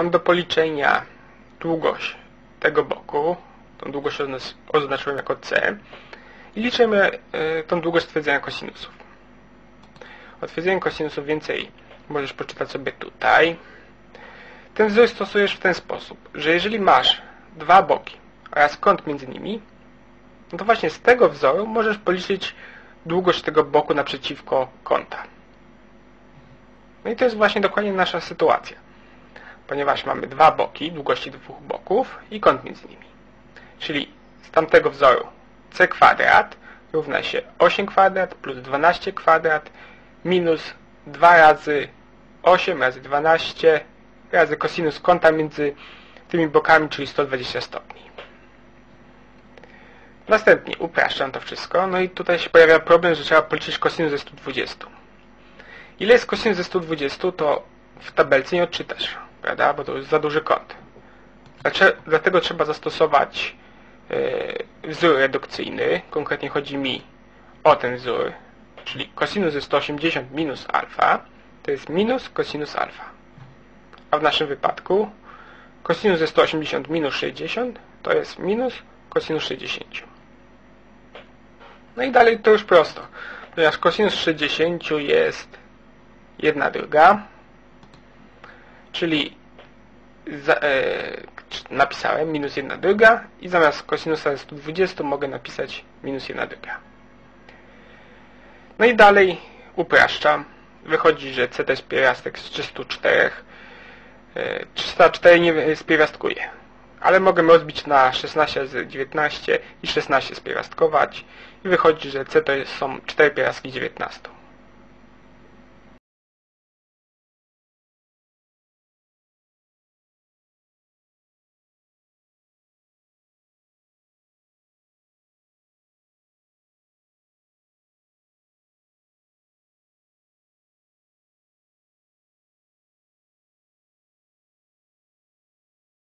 mam do policzenia długość tego boku, tą długość ozna- oznaczyłem jako c i liczymy y, tą długość stwierdzenia kosinusów. O twierdzeniu kosinusów więcej możesz poczytać sobie tutaj. Ten wzór stosujesz w ten sposób, że jeżeli masz dwa boki oraz kąt między nimi, no to właśnie z tego wzoru możesz policzyć długość tego boku naprzeciwko kąta. No i to jest właśnie dokładnie nasza sytuacja. Ponieważ mamy dwa boki, długości dwóch boków i kąt między nimi. Czyli z tamtego wzoru c kwadrat równa się 8 kwadrat plus 12 kwadrat minus 2 razy 8 razy 12 razy kosinus kąta między tymi bokami, czyli 120 stopni. Następnie upraszczam to wszystko, no i tutaj się pojawia problem, że trzeba policzyć kosinus ze 120. Ile jest kosinus ze 120, to w tabelce nie odczytasz, prawda, bo to jest za duży kąt. Dlacze- Dlatego trzeba zastosować e, wzór redukcyjny, konkretnie chodzi mi o ten wzór, czyli kosinus ze 180 minus alfa, to jest minus kosinus alfa. A w naszym wypadku kosinus ze 180 minus 60 to jest minus kosinus 60. No i dalej to już prosto, ponieważ kosinus 60 jest 1 druga, czyli za, e, napisałem minus 1 druga i zamiast kosinusa 120 mogę napisać minus 1 druga. No i dalej upraszczam. Wychodzi, że C to jest pierwiastek z 304. E, 304 nie spierwiastkuje. Ale mogę rozbić na 16 z 19 i 16 spierwiastkować. I wychodzi, że C to są 4 pierwiastki 19.